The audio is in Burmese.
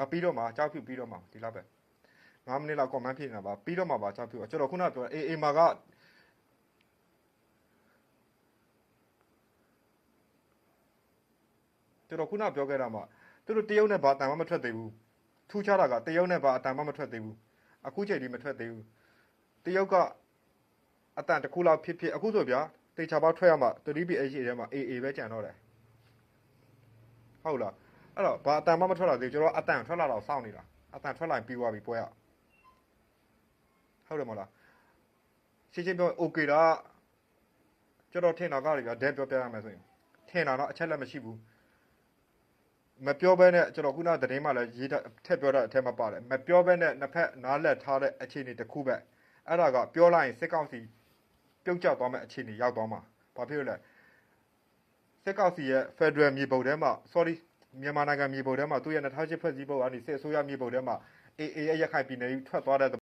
အပြီးတော့မှကြောက်ဖြူပြီးတော့မှဒီလောက်ပဲ9မိနစ်လောက် comment ဖြည့်နေတာပါပြီးတော့မှပါကြောက်ဖြူကျွန်တော်ခုနပြောအေးအေးမာကကျွန်တော်ခုနပြောခဲ့တာမှာသူတို့တရုတ်နဲ့ဘာအတန်မှမထွက်သေးဘူးထူးခြားတာကတရုတ်နဲ့ဘာအတန်မှမထွက်သေးဘူးအခုချိန်ဒီမထွက်သေးဘူးတရုတ်ကအတန်တစ်ခုလောက်ဖြစ်ဖြစ်အခုဆိုဗျာတေချာပေါက်ထွက်ရမှာ 3PH ထဲမှာ AA ပဲကြံတော့တယ်ဟုတ်လား အဲ့တော့ဘာအတန်မှမထွက်လာသေးဘူးကျွန်တော်အတန်ထွက်လာတော့စောင့်နေတာအတန်ထွက်လာရင်ပြီးသွားပြီပွဲရဟုတ်တယ်မဟုတ်လားရှင်းရှင်းပြော okay တာကျွန်တော်ထင်တာကလေဗျာဒဲပြောပြရမယ်ဆိုရင်ထင်တာတော့အချက်လက်မရှိဘူးမပြောဘဲနဲ့ကျွန်တော်ခုနသတင်းမှလည်းရေးထက်ပြောတာအထက်မှာပါတယ်မပြောဘဲနဲ့နှစ်ဖက်နားလက်ထားတဲ့အခြေအနေတစ်ခုပဲအဲ့ဒါကပြောလိုက်ရင်စစ်ကောင်စီပြုတ်ကျသွားမယ့်အခြေအနေရောက်သွားမှာဘာဖြစ်လို့လဲစစ်ကောင်စီရဲ့ Federal မြေပုံထဲမှာ sorry မြန်မာနိုင်ငံမြေပုံထဲမှာသူ့ရဲ့2008ဖွဲ့စည်းပုံကနေစစ်အစိုးရမြေပုံထဲမှာ AA ရဲ့ရခိုင်ပြည်နယ်ကြီးထွက်သွားတဲ့